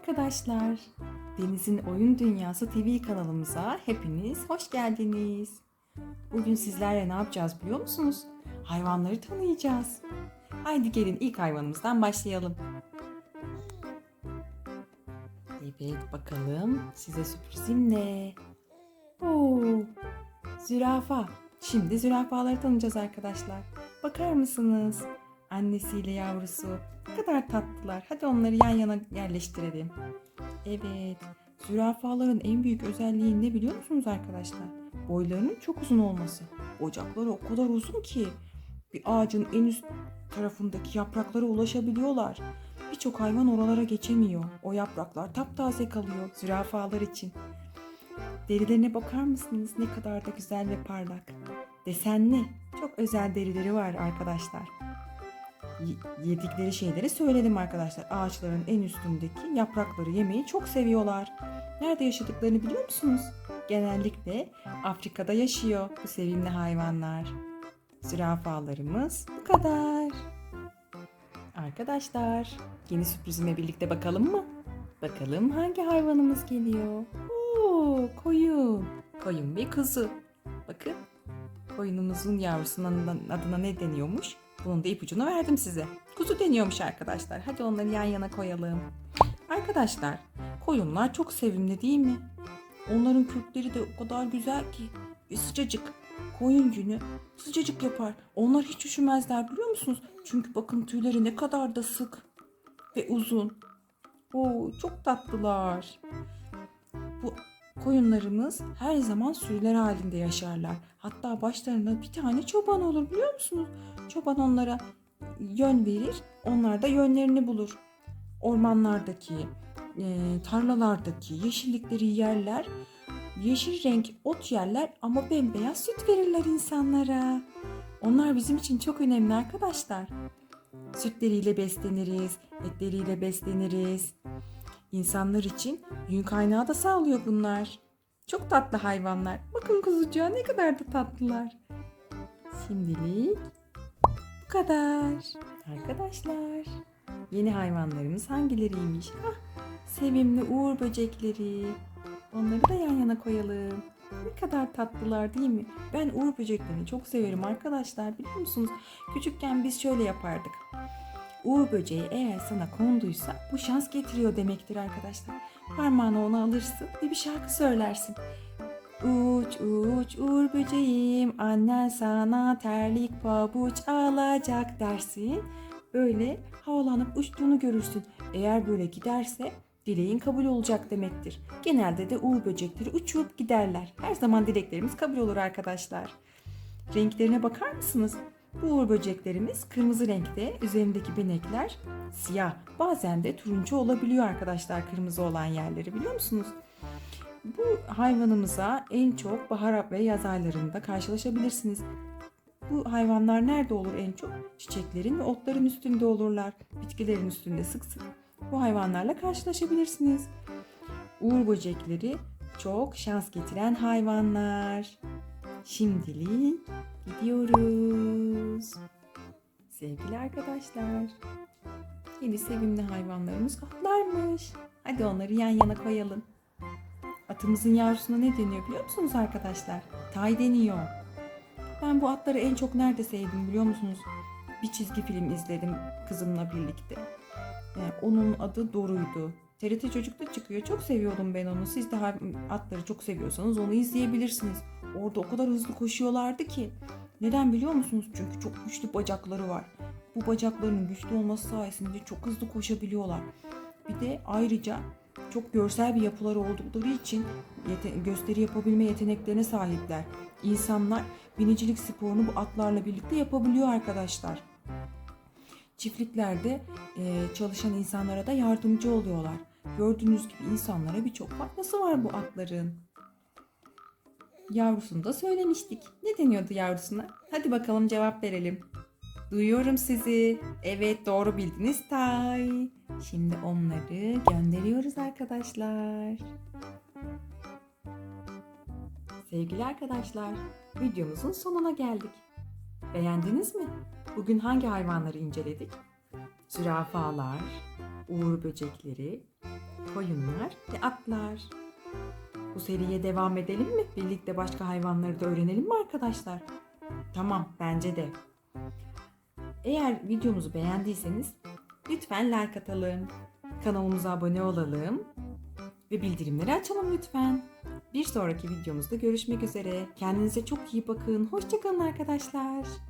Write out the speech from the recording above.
arkadaşlar. Deniz'in Oyun Dünyası TV kanalımıza hepiniz hoş geldiniz. Bugün sizlerle ne yapacağız biliyor musunuz? Hayvanları tanıyacağız. Haydi gelin ilk hayvanımızdan başlayalım. Evet bakalım size sürprizim ne? Oo, zürafa. Şimdi zürafaları tanıyacağız arkadaşlar. Bakar mısınız? Annesiyle yavrusu. Ne kadar tatlılar. Hadi onları yan yana yerleştirelim. Evet. Zürafaların en büyük özelliği ne biliyor musunuz arkadaşlar? Boylarının çok uzun olması. Bacakları o kadar uzun ki bir ağacın en üst tarafındaki yapraklara ulaşabiliyorlar. Birçok hayvan oralara geçemiyor. O yapraklar taptaze kalıyor zürafalar için. Derilerine bakar mısınız? Ne kadar da güzel ve parlak. Desenli. Çok özel derileri var arkadaşlar. Yedikleri şeyleri söyledim arkadaşlar. Ağaçların en üstündeki yaprakları yemeyi çok seviyorlar. Nerede yaşadıklarını biliyor musunuz? Genellikle Afrika'da yaşıyor bu sevimli hayvanlar. Zürafalarımız bu kadar. Arkadaşlar, yeni sürprizime birlikte bakalım mı? Bakalım hangi hayvanımız geliyor? Oo, koyun. Koyun bir kuzu. Bakın, koyunumuzun yavrusunun adına ne deniyormuş? Bunun da ipucunu verdim size. Kuzu deniyormuş arkadaşlar. Hadi onları yan yana koyalım. Arkadaşlar, koyunlar çok sevimli değil mi? Onların kürkleri de o kadar güzel ki ve sıcacık. Koyun günü sıcacık yapar. Onlar hiç üşümezler biliyor musunuz? Çünkü bakın tüyleri ne kadar da sık ve uzun. Oo, çok tatlılar. Bu koyunlarımız her zaman sürüler halinde yaşarlar. Hatta başlarında bir tane çoban olur biliyor musunuz? Çoban onlara yön verir, onlar da yönlerini bulur. Ormanlardaki, e, tarlalardaki yeşillikleri yerler, yeşil renk ot yerler ama bembeyaz süt verirler insanlara. Onlar bizim için çok önemli arkadaşlar. Sütleriyle besleniriz, etleriyle besleniriz. İnsanlar için yün kaynağı da sağlıyor bunlar. Çok tatlı hayvanlar. Bakın kuzucuğa ne kadar da tatlılar. Şimdilik bu kadar. Arkadaşlar, yeni hayvanlarımız hangileriymiş? Ah, sevimli uğur böcekleri. Onları da yan yana koyalım. Ne kadar tatlılar değil mi? Ben uğur böceklerini çok severim arkadaşlar biliyor musunuz? Küçükken biz şöyle yapardık. Uğur böceği eğer sana konduysa bu şans getiriyor demektir arkadaşlar. Parmağını ona alırsın ve bir şarkı söylersin. Uç uç uğur böceğim annen sana terlik pabuç alacak dersin. Böyle havalanıp uçtuğunu görürsün. Eğer böyle giderse dileğin kabul olacak demektir. Genelde de uğur böcekleri uçup giderler. Her zaman dileklerimiz kabul olur arkadaşlar. Renklerine bakar mısınız? Bu uğur böceklerimiz kırmızı renkte, üzerindeki benekler siyah. Bazen de turuncu olabiliyor arkadaşlar kırmızı olan yerleri biliyor musunuz? Bu hayvanımıza en çok bahar ve yaz aylarında karşılaşabilirsiniz. Bu hayvanlar nerede olur en çok? Çiçeklerin ve otların üstünde olurlar. Bitkilerin üstünde sık sık. Bu hayvanlarla karşılaşabilirsiniz. Uğur böcekleri çok şans getiren hayvanlar. Şimdilik gidiyoruz. Sevgili arkadaşlar, yeni sevimli hayvanlarımız atlarmış. Hadi onları yan yana koyalım. Atımızın yavrusuna ne deniyor biliyor musunuz arkadaşlar? Tay deniyor. Ben bu atları en çok nerede sevdim biliyor musunuz? Bir çizgi film izledim kızımla birlikte. Ee, onun adı Doru'ydu. TRT Çocuk'ta çıkıyor. Çok seviyordum ben onu. Siz de atları çok seviyorsanız onu izleyebilirsiniz. Orada o kadar hızlı koşuyorlardı ki. Neden biliyor musunuz? Çünkü çok güçlü bacakları var. Bu bacaklarının güçlü olması sayesinde çok hızlı koşabiliyorlar. Bir de ayrıca çok görsel bir yapıları oldukları için gösteri yapabilme yeteneklerine sahipler. İnsanlar binicilik sporunu bu atlarla birlikte yapabiliyor arkadaşlar. Çiftliklerde çalışan insanlara da yardımcı oluyorlar. Gördüğünüz gibi insanlara birçok faydası var bu atların. Yavrusunu da söylemiştik. Ne deniyordu yavrusuna? Hadi bakalım cevap verelim. Duyuyorum sizi. Evet doğru bildiniz Tay. Şimdi onları gönderiyoruz arkadaşlar. Sevgili arkadaşlar, videomuzun sonuna geldik. Beğendiniz mi? Bugün hangi hayvanları inceledik? Zürafalar, uğur böcekleri, koyunlar ve atlar. Bu seriye devam edelim mi? Birlikte başka hayvanları da öğrenelim mi arkadaşlar? Tamam, bence de. Eğer videomuzu beğendiyseniz lütfen like atalım. Kanalımıza abone olalım ve bildirimleri açalım lütfen. Bir sonraki videomuzda görüşmek üzere. Kendinize çok iyi bakın. Hoşçakalın arkadaşlar.